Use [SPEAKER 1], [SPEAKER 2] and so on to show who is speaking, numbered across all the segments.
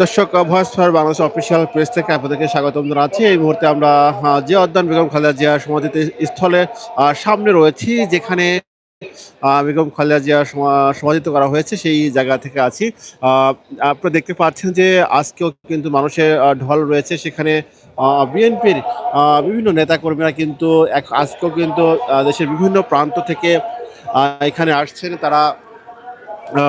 [SPEAKER 1] দর্শক voice for Bangladesh official press থেকে আপনাদেরকে স্বাগতম জানাচ্ছি। এই মুহূর্তে আমরা যে জিয়া উদ্যান বেগম খালেদা জিয়া সমাধিতে স্থলে সামনে রয়েছি, যেখানে বেগম খালেদা জিয়া সমাধিত করা হয়েছে, সেই জায়গা থেকে আছি। আপনারা দেখতে পাচ্ছেন যে আজকেও কিন্তু মানুষের ঢল রয়েছে। সেখানে বিএনপির বিভিন্ন নেতাকর্মীরা কিন্তু এক, আজকেও কিন্তু দেশের বিভিন্ন প্রান্ত থেকে এখানে আসছেন তারা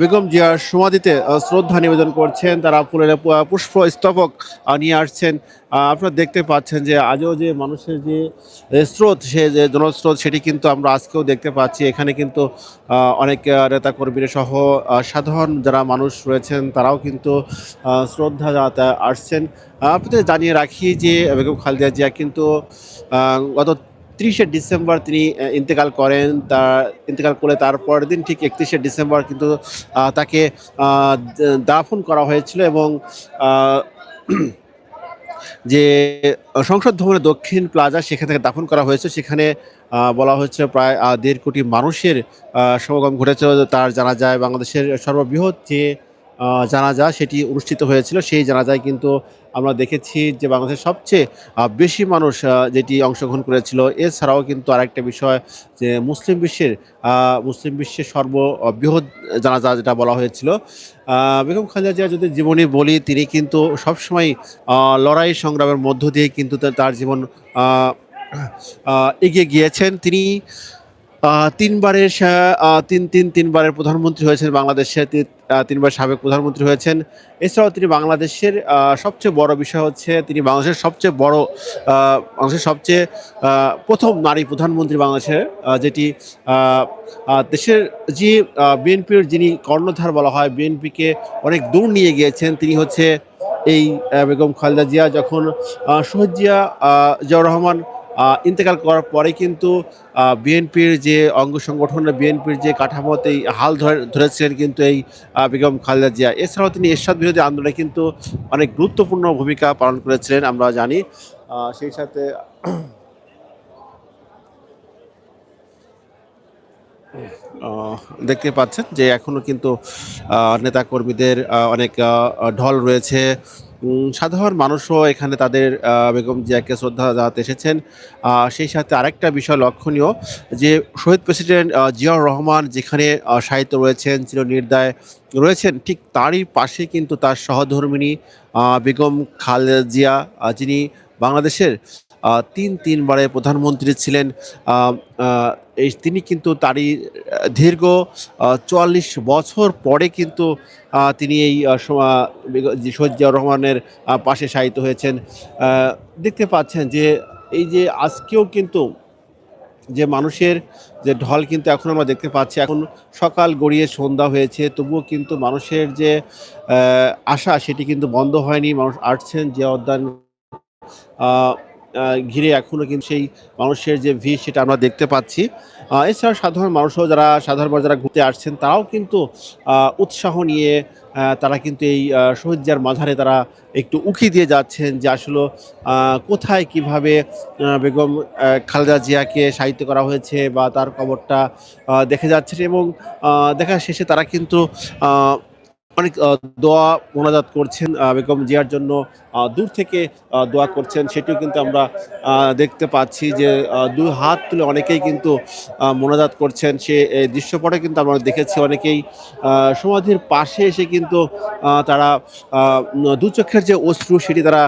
[SPEAKER 1] বেগম জিয়ার সমাধিতে শ্রদ্ধা নিবেদন করছেন, তারা ফুলের পুষ্প স্তবক নিয়ে আসছেন। আপনারা দেখতে পাচ্ছেন যে আজও যে মানুষের যে স্রোত, সে যে জনস্রোত, সেটি কিন্তু আমরা আজকেও দেখতে পাচ্ছি। এখানে কিন্তু অনেক নেতাকর্মীরা সহ সাধারণ যারা মানুষ রয়েছেন, তারাও কিন্তু শ্রদ্ধা আসছেন। আপনাদের জানিয়ে রাখি যে, বেগম খালেদা জিয়া কিন্তু গত তিরিশে ডিসেম্বর তিনি ইন্তেকাল করেন। তার, ইন্তেকাল করে তার পরের দিন ঠিক একত্রিশে ডিসেম্বর কিন্তু তাকে দাফন করা হয়েছিল এবং যে সংসদ ভবনের দক্ষিণ প্লাজা সেখান থেকে দাফন করা হয়েছে। সেখানে বলা হচ্ছে প্রায় দেড় কোটি মানুষের সমাগম ঘটেছিল। তার জানা যায় বাংলাদেশের সর্ববৃহৎ যে জানাজা সেটি অনুষ্ঠিত হয়েছিল। সেই জানাজায় কিন্তু আমরা দেখেছি যে বাংলাদেশের সবচেয়ে বেশি মানুষ যেটি অংশগ্রহণ করেছিল। এছাড়াও কিন্তু আরেকটা বিষয় যে মুসলিম বিশ্বের মুসলিম বিশ্বের সর্ববৃহৎ জানাজা যেটা বলা হয়েছিল বেগম খালেদা জিয়া যদি জীবনী বলি, তিনি কিন্তু সবসময় লড়াই সংগ্রামের মধ্য দিয়ে কিন্তু তার- জীবন এগিয়ে গিয়েছেন। তিনি তিনবারের তিন তিন, তিনবারের প্রধানমন্ত্রী হয়েছেন বাংলাদেশের তিনবার সাবেক প্রধানমন্ত্রী হয়েছেন। এছাড়াও তিনি বাংলাদেশের সবচেয়ে বড় বিষয় হচ্ছে তিনি বাংলাদেশের সবচেয়ে বড় বাংলাদেশের সবচেয়ে প্রথম নারী প্রধানমন্ত্রী বাংলাদেশের যেটি দেশের যে বিএনপির যিনি কর্ণধার বলা হয়, বিএনপিকে অনেক দূর নিয়ে গিয়েছেন। তিনি হচ্ছে এই বেগম খালেদা জিয়া যখন শহীদ জিয়া জিয়াউর রহমান ইন্তেকাল করার পরে কিন্তু বিএনপির যে অঙ্গ সংগঠন বিএনপির যে কাঠামোতে হাল ধরে, ধরেছিলেন কিন্তু এই বেগম খালেদা জিয়া। এছাড়াও তিনি এরশাদ বিরোধী আন্দোলনে কিন্তু অনেক গুরুত্বপূর্ণ ভূমিকা পালন করেছিলেন, আমরা জানি। সেই সাথে দেখতে পাচ্ছেন যে এখনও কিন্তু নেতাকর্মীদের অনেক ঢল রয়েছে। সাধারণ মানুষও এখানে তাদের বেগম জিয়াকে শ্রদ্ধা জানাতে এসেছেন। সেই সাথে আরেকটা বিষয় লক্ষণীয় যে শহীদ প্রেসিডেন্ট জিয়াউর রহমান যেখানে সাহিত্য রয়েছেন, চিরনির্দায় রয়েছেন, ঠিক তারই পাশে কিন্তু তার সহধর্মিনী বেগম খালেদা জিয়া যিনি বাংলাদেশের তিন তিনবারের প্রধানমন্ত্রী ছিলেন। তিনি কিন্তু তারই দীর্ঘ চুয়াল্লিশ বছর পরে কিন্তু তিনি এই জিয়াউর রহমানের পাশে শায়িত হয়েছেন। দেখতে পাচ্ছেন যে এই যে আজকেও কিন্তু যে মানুষের যে ঢল কিন্তু এখন আমরা দেখতে পাচ্ছি। এখন সকাল গড়িয়ে সন্ধ্যা হয়েছে তবুও কিন্তু মানুষের যে আশা সেটি কিন্তু বন্ধ হয়নি। মানুষ আসছেন যে আহ, ঘিরে এখনও কিন্তু সেই মানুষের যে ভিড় সেটা আমরা দেখতে পাচ্ছি। এছাড়া সাধারণ মানুষও যারা, সাধারণ যারা ঘুরতে আসছেন, তারাও কিন্তু উৎসাহ নিয়ে তারা কিন্তু এই শহীদ মাঝারে তারা একটু উকি দিয়ে যাচ্ছেন যে আসলে কোথায় কীভাবে বেগম খালেদা জিয়াকে সাহিত্য করা হয়েছে বা তার কবরটা দেখে যাচ্ছেন এবং দেখা শেষে তারা কিন্তু অনেক দোয়া মোনাজাত করছেন বেগম জিয়ার জন্য দূর থেকে দোয়া করছেন। সেটিও কিন্তু আমরা দেখতে পাচ্ছি যে দুই হাত তুলে অনেকেই কিন্তু মোনাজাত করছেন। সে দৃশ্যপটে কিন্তু আমরা দেখেছি অনেকেই সমাধির পাশে এসে কিন্তু তারা দু চোখের যে অশ্রু সেটি তারা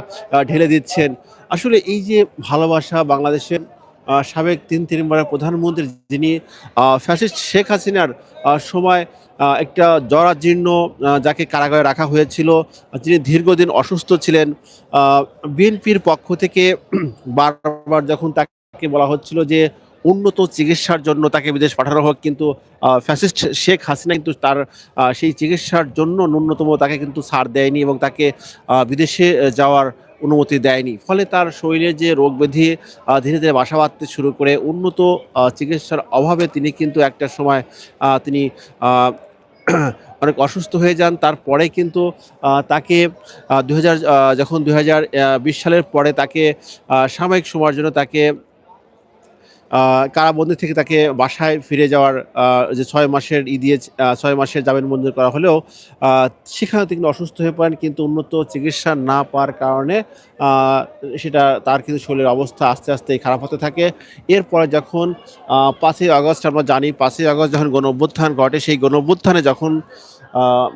[SPEAKER 1] ঢেলে দিচ্ছেন। আসলে এই যে ভালোবাসা বাংলাদেশের সাবেক তিন তিনবারের প্রধানমন্ত্রী যিনি ফ্যাসিস্ট শেখ হাসিনার সময় একটা জরাজীর্ণ যাকে কারাগারে রাখা হয়েছিল, যিনি দীর্ঘদিন অসুস্থ ছিলেন বিএনপির পক্ষ থেকে বারবার যখন তাকে বলা হচ্ছিল যে উন্নত চিকিৎসার জন্য তাকে বিদেশ পাঠানো হোক, কিন্তু ফ্যাসিস্ট শেখ হাসিনা কিন্তু তার সেই চিকিৎসার জন্য ন্যূনতম তাকে কিন্তু ছাড় দেয়নি এবং তাকে বিদেশে যাওয়ার অনুমতি দেয়নি। ফলে তার শরীরে যে রোগ ব্যাধি ধীরে ধীরে বাসা বাঁধতে শুরু করে উন্নত চিকিৎসার অভাবে তিনি কিন্তু একটা সময় তিনি অনেক অসুস্থ হয়ে যান। তারপরে কিন্তু তাকে দু হাজার যখন দু হাজার বিশ সালের পরে তাকে সাময়িক সময়ের জন্য তাকে কারাবন্দি থেকে তাকে বাসায় ফিরে যাওয়ার যে ছয় মাসের ই দিয়ে ছয় মাসের জামিন মঞ্জুর করা হলেও সেখানে তিনি অসুস্থ হয়ে পড়েন, কিন্তু উন্নত চিকিৎসা না পাওয়ার কারণে সেটা তার কিন্তু শরীরের অবস্থা আস্তে আস্তে খারাপ হতে থাকে। এরপরে যখন পাঁচই আগস্ট, আমরা জানি পাঁচই আগস্ট যখন গণ অভ্যুত্থান ঘটে, সেই গণ অভ্যুত্থানে যখন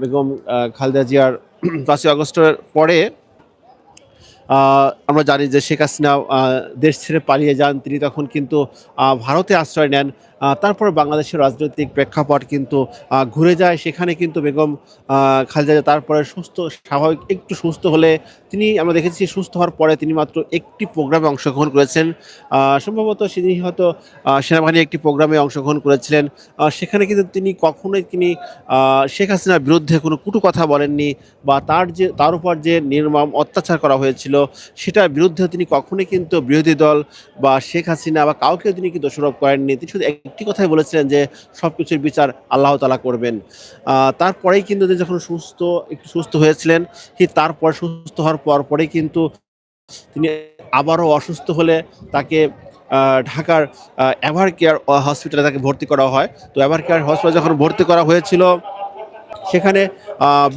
[SPEAKER 1] বেগম খালেদা জিয়ার পাঁচই আগস্টের পরে আমরা জানি যে শেখ হাসিনা দেশ ছেড়ে পালিয়ে যান। তিনি তখন কিন্তু ভারতে আশ্রয় নেন। তারপর বাংলাদেশের রাজনৈতিক প্রেক্ষাপট কিন্তু ঘুরে যায়। সেখানে কিন্তু বেগম খালেদা তারপরে সুস্থ, স্বাভাবিক, একটু সুস্থ হলে তিনি, আমরা দেখেছি সুস্থ হওয়ার পরে তিনি মাত্র একটি প্রোগ্রামে অংশগ্রহণ করেছেন। সম্ভবত সেদিন হয়তো সেনাবাহিনীর একটি প্রোগ্রামে অংশগ্রহণ করেছিলেন। সেখানে কিন্তু তিনি কখনোই তিনি শেখ হাসিনার বিরুদ্ধে কোনো কুটু কথা বলেননি বা তার যে, তার উপর যে নির্মম অত্যাচার করা হয়েছিল সেটার বিরুদ্ধে তিনি কখনোই কিন্তু বিরোধী দল বা শেখ হাসিনা বা কাউকে তিনি কি দোষারোপ করেননি। তিনি শুধু একটি কথাই বলেছিলেন যে সব কিছুর বিচার আল্লাহ তালা করবেন। তারপরেই কিন্তু তিনি যখন সুস্থ, একটু সুস্থ হয়েছিলেন, ঠিক তারপর সুস্থ হওয়ার পর পরেই কিন্তু তিনি আবারও অসুস্থ হলে তাকে ঢাকার এভার কেয়ার হসপিটালে তাকে ভর্তি করা হয়। তো এভার কেয়ার হসপিটালে যখন ভর্তি করা হয়েছিল, সেখানে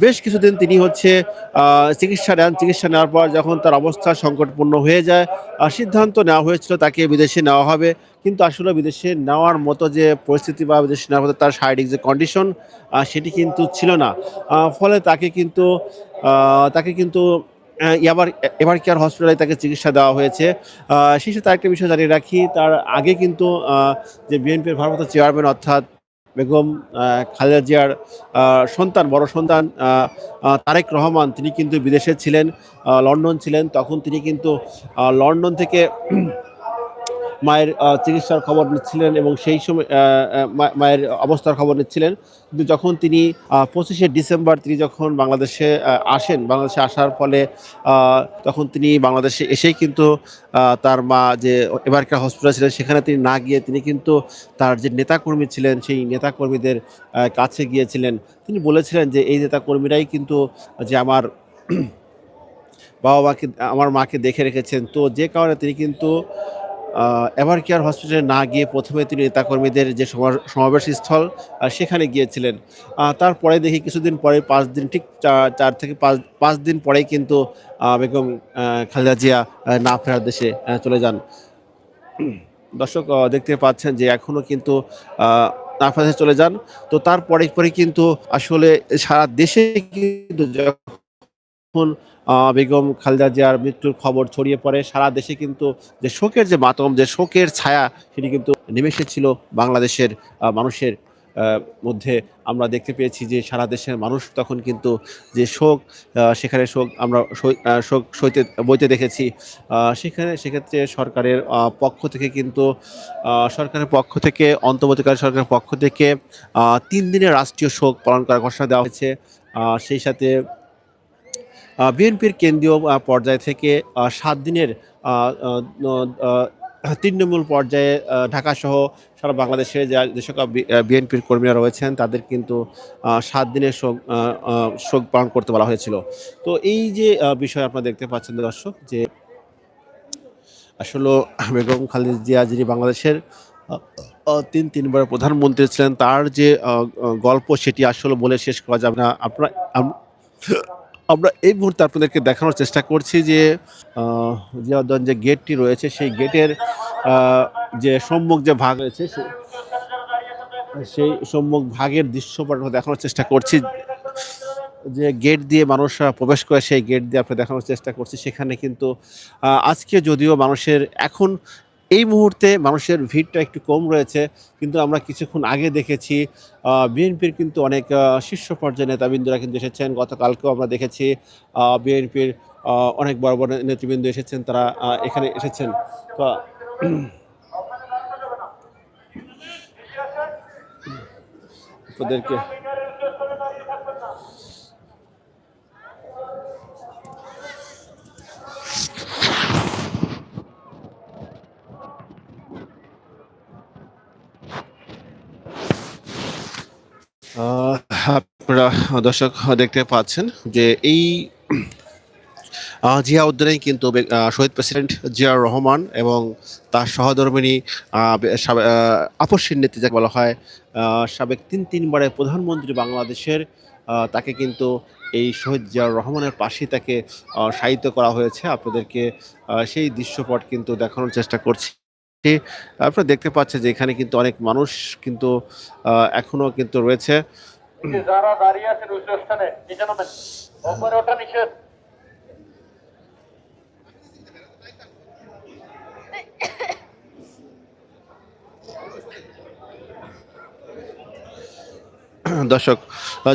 [SPEAKER 1] বেশ কিছুদিন তিনি হচ্ছে চিকিৎসা নেন। চিকিৎসা নেওয়ার পর যখন তার অবস্থা সংকটপূর্ণ হয়ে যায় সিদ্ধান্ত নেওয়া হয়েছিল তাকে বিদেশে নেওয়া হবে। কিন্তু আসলে বিদেশে নেওয়ার মতো যে পরিস্থিতি বা বিদেশে নেওয়ার মতো তার শারীরিক যে কন্ডিশন সেটি কিন্তু ছিল না। ফলে তাকে কিন্তু তাকে কিন্তু এবার এবার কেয়ার হসপিটালে তাকে চিকিৎসা দেওয়া হয়েছে? সেই সাথে আরেকটা বিষয় জানিয়ে রাখি, তার আগে কিন্তু যে বিএনপির ভারপ্রাপ্ত চেয়ারম্যান অর্থাৎ বেগম খালেদা জিয়ার সন্তান, বড় সন্তান তারেক রহমান, তিনি কিন্তু বিদেশে ছিলেন লন্ডন ছিলেন। তখন তিনি কিন্তু লন্ডন থেকে মায়ের চিকিৎসার খবর নিচ্ছিলেন এবং সেই সময় মায়ের অবস্থার খবর নিচ্ছিলেন। কিন্তু যখন তিনি পঁচিশে ডিসেম্বর তিনি যখন বাংলাদেশে আসেন, বাংলাদেশে আসার ফলে তখন তিনি বাংলাদেশে এসেই কিন্তু তার মা যে এবারকার হসপিটাল ছিলেন, সেখানে তিনি না গিয়ে তিনি কিন্তু তার যে নেতাকর্মী ছিলেন, সেই নেতাকর্মীদের কাছে গিয়েছিলেন। তিনি বলেছিলেন যে, এই নেতাকর্মীরাই কিন্তু যে আমার বাবা মাকে আমার মাকে দেখে রেখেছেন। তো যে কারণে তিনি কিন্তু এভার কেয়ার হসপিটালে না গিয়ে প্রথমে তিনি নেতাকর্মীদের যে সমা- সমাবেশ স্থল সেখানে গিয়েছিলেন। তারপরে দেখি কিছুদিন পরে পাঁচ দিন ঠিক চার থেকে পাঁচ পাঁচ দিন পরেই কিন্তু বেগম খালেদা জিয়া না ফেরার দেশে চলে যান। দর্শক দেখতে পাচ্ছেন যে এখনও কিন্তু আহ, না ফেরার দেশে চলে যান। তো তারপরে পরে কিন্তু আসলে সারা দেশে কিন্তু আহ, বেগম খালেদা জিয়ার মৃত্যুর খবর ছড়িয়ে পড়ে। সারা দেশে কিন্তু যে শোকের যে মাতম যে শোকের ছায়া সেটি কিন্তু নেমে এসেছিল বাংলাদেশের মানুষের মধ্যে। আমরা দেখতে পেয়েছি যে সারা দেশের মানুষ তখন কিন্তু যে শোক সেখানে শোক আমরা শোক সইতে বইতে দেখেছি। সেখানে সেক্ষেত্রে সরকারের পক্ষ থেকে কিন্তু সরকারের পক্ষ থেকে অন্তর্বর্তীকালীন সরকারের পক্ষ থেকে তিন দিনের রাষ্ট্রীয় শোক পালন করার ঘোষণা দেওয়া হয়েছে। সেই সাথে বিএনপির কেন্দ্রীয় পর্যায় থেকে সাত দিনের তৃণমূল পর্যায়ে ঢাকাসহ সারা বাংলাদেশে যা- সকল বিএনপির কর্মীরা রয়েছেন, তাদের কিন্তু সাত দিনের শোক শোক পালন করতে বলা হয়েছিল। তো এই যে বিষয় আপনারা দেখতে পাচ্ছেন দর্শক, যে আসলে বেগম খালেদা জিয়া, যিনি বাংলাদেশের তিন তিনবার প্রধানমন্ত্রী ছিলেন, তার যে গল্প সেটি আসলে বলে শেষ করা যাবে না। আপনারা আমরা এই মুহূর্তে আপনাদেরকে দেখানোর চেষ্টা করছি যে জিয়াউদ্দৌন যে গেটটি রয়েছে, সেই গেটের যে সম্মুখ যে ভাগ রয়েছে সেই সম্মুখ ভাগের দৃশ্যপট দেখানোর চেষ্টা করছি। যে গেট দিয়ে মানুষ প্রবেশ করে, সেই গেট দিয়ে আপনি দেখানোর চেষ্টা করছি। সেখানে কিন্তু আজকে যদিও মানুষের এখন এই মুহূর্তে মানুষের ভিড়টা একটু কম রয়েছে, কিন্তু আমরা কিছুক্ষণ আগে দেখেছি বিএনপির কিন্তু অনেক শীর্ষ পর্যায়ের নেতাবৃন্দরা কিন্তু এসেছেন। গতকালকেও আমরা দেখেছি বিএনপির অনেক বড় বড় নেতৃবৃন্দ এসেছেন, তারা এখানে এসেছেন। তো আপনাদেরকে আপনারা দর্শক দেখতে পাচ্ছেন যে এই জিয়া উদ্যানেই কিন্তু শহীদ প্রেসিডেন্ট জিয়াউর রহমান এবং তার সহধর্মিনী আহ, নেত্রী যাকে বলা হয় সাবেক তিন তিনবারের প্রধানমন্ত্রী বাংলাদেশের তাকে কিন্তু এই শহীদ জিয়াউর রহমানের পাশেই তাকে শায়িত করা হয়েছে। আপনাদেরকে সেই দৃশ্যপট কিন্তু দেখানোর চেষ্টা করছি। আপনারা দেখতে পাচ্ছেন যে এখানে কিন্তু অনেক মানুষ কিন্তু আহ, এখনও কিন্তু রয়েছে।
[SPEAKER 2] যারা দাঁড়িয়ে আছেন উচ্চ স্থানে নিচে নামেন। ওপরে ওঠা নিষেধ।
[SPEAKER 1] দর্শক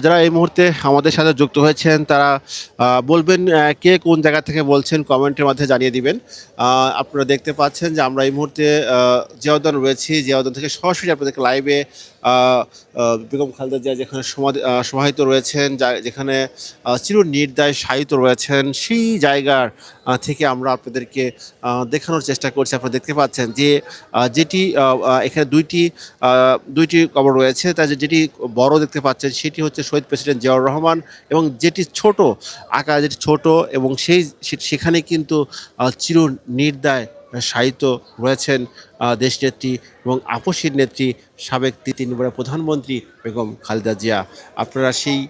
[SPEAKER 1] যারা এই মুহূর্তে আমাদের সাথে যুক্ত হয়েছেন, তারা বলবেন কে কোন জায়গা থেকে বলছেন, কমেন্টের মাধ্যমে জানিয়ে দিবেন। আপনারা দেখতে পাচ্ছেন যে আমরা এই মুহূর্তে জিয়াউদ্দান রয়েছি। জিয়াউদ্দান থেকে সরাসরি আপনাদেরকে লাইভে বেগম খালেদা জিয়া যেখানে সমাহিত রয়েছেন যেখানে চির নির্দায় শায়িত রয়েছেন, সেই জায়গার থেকে আমরা আপনাদেরকে দেখানোর চেষ্টা করছি। আপনারা দেখতে পাচ্ছেন যে যেটি এখানে দুইটি দুইটি কবর রয়েছে। যে- যেটি বড় দেখতে পাচ্ছেন, সেটি হচ্ছে শহীদ প্রেসিডেন্ট জিয়াউর রহমান এবং যেটি ছোট, আকার যেটি ছোট এবং সেই সেখানে কিন্তু চির নির্দায় সাহিত্য রয়েছেন দেশনেত্রী এবং আপসীর নেত্রী সাবেক তি- তিনবারের প্রধানমন্ত্রী বেগম খালেদা জিয়া। আপনারা সেই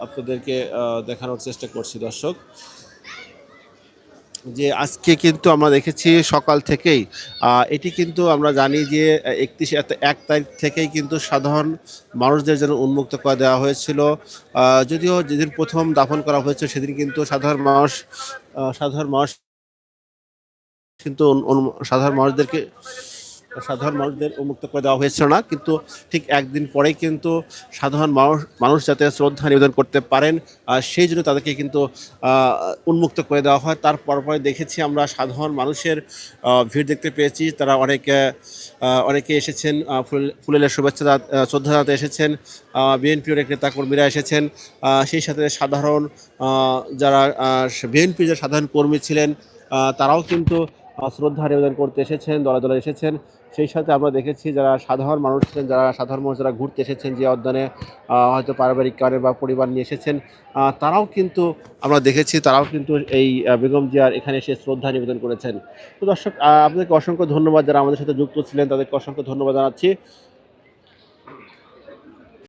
[SPEAKER 1] আপনাদেরকে দেখানোর চেষ্টা করছি দর্শক। যে আজকে কিন্তু আমরা দেখেছি সকাল থেকেই এটি কিন্তু আমরা জানি যে একত্রিশ এক তারিখ থেকেই কিন্তু সাধারণ মানুষদের জন্য উন্মুক্ত করে দেওয়া হয়েছিল। যদিও যেদিন প্রথম দাফন করা হয়েছে সেদিন কিন্তু সাধারণ মানুষ সাধারণ মানুষ কিন্তু সাধারণ মানুষদেরকে সাধারণ মানুষদের উন্মুক্ত করে দেওয়া হয়েছিল না, কিন্তু ঠিক একদিন পরেই কিন্তু সাধারণ মানুষ মানুষ যাতে শ্রদ্ধা নিবেদন করতে পারেন সেই জন্য তাদেরকে কিন্তু উন্মুক্ত করে দেওয়া হয়। তার পরপরে দেখেছি আমরা সাধারণ মানুষের ভিড় দেখতে পেয়েছি। তারা অনেকে অনেকে এসেছেন ফুল, ফুলেলের শুভেচ্ছা শ্রদ্ধা জানাতে এসেছেন বিএনপির অনেক নেতাকর্মীরা এসেছেন সেই সাথে সাধারণ যারা বিএনপির যে সাধারণ কর্মী ছিলেন তারাও কিন্তু শ্রদ্ধা নিবেদন করতে এসেছেন, দলে দলে এসেছেন। সেই সাথে আমরা দেখেছি যারা সাধারণ মানুষ ছিলেন, যারা সাধারণ মানুষ যারা ঘুরতে এসেছেন যে অধ্যয়নে হয়তো পারিবারিক কারণে বা পরিবার নিয়ে এসেছেন তারাও কিন্তু আমরা দেখেছি, তারাও কিন্তু এই বেগম জিয়ার এখানে এসে শ্রদ্ধা নিবেদন করেছেন। তো দর্শক আপনাদেরকে অসংখ্য ধন্যবাদ যারা আমাদের সাথে যুক্ত ছিলেন, তাদেরকে অসংখ্য ধন্যবাদ জানাচ্ছি।